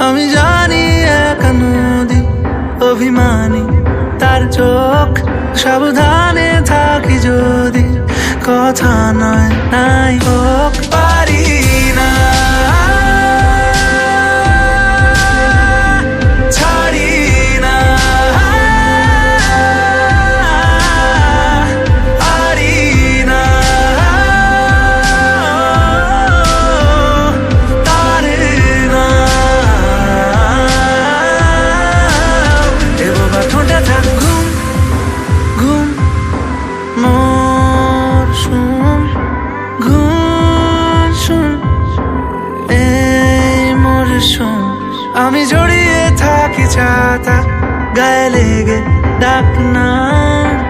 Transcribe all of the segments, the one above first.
আমি জানি এক নদী অভিমানী, তার চোখ সাবধানে থাকি যদি, কথা নয়, নাই হোক, পারি না। আমি জড়িয়ে থাকি ছাতা গায়ে লেগে ডাক না।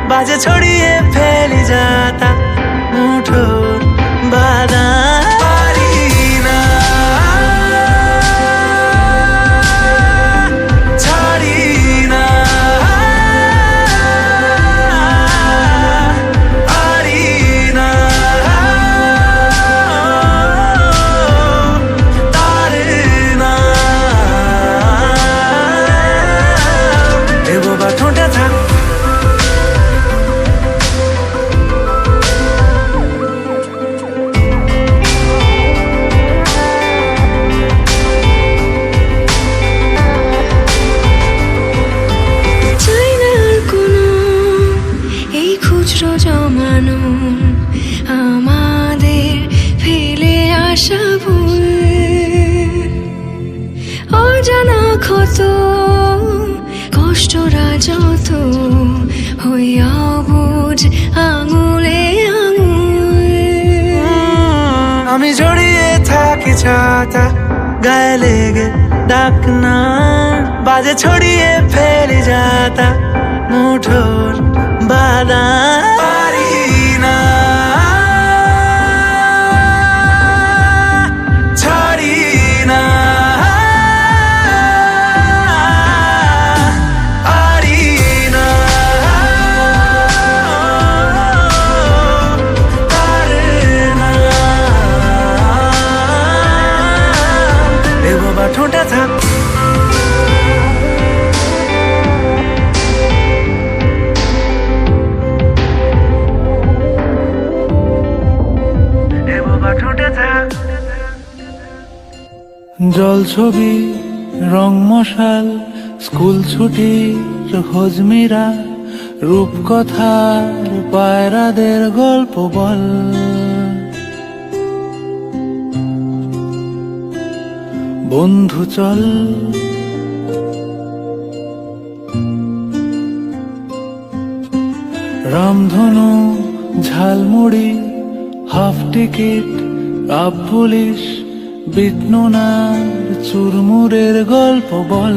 বাজে ছড়িয়ে ফেলি যাতা। কষ্টরা যত হইয়া বুঝ আঙুলে আমি জড়িয়ে থাকি ছাতা, গায়ে লেগে ডাক না বাজে ছড়িয়ে ফেলে যাতা, মুঠোর বাদাম। জল ছবি, রং মশাল, স্কুল ছুটির হজমিরা রূপকথার পায়রাদের গল্প বল। বন্ধু চল। রামধনু, ঝালমুড়ি, হাফ টিকিট, আপ পুলিশ বিটনুনার চুরমুরের গল্প বল।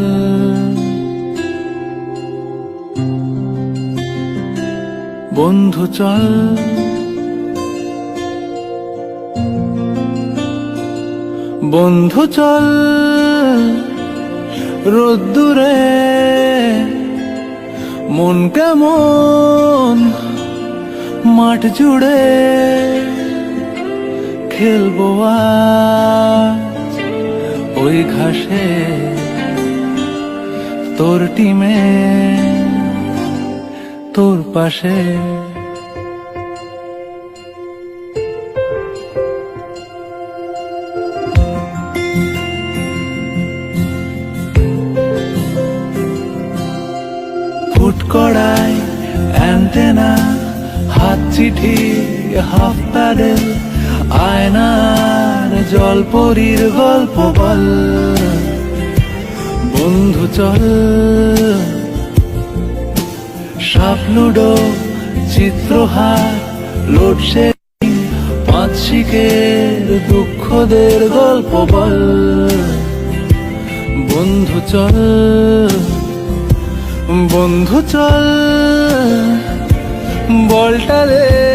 বন্ধু চল। বন্ধু চল। রোদ্দুরে মন কেমন মাঠ জুড়ে। খেলব আজ ওই ঘাসে তোর টিমে, তোর পাশে। ফুট কড়াই, অ্যান্টেনা, হাত চিঠি, হাফ প্যাডেল আয়নার জলপরীর গল্প বল। বন্ধু, চল। সাপ লুডো চিত্রহার লোডশে পাঁচ শিখের দুঃখদের গল্প বল। বন্ধু, চল। বন্ধু, চল। বলটা দে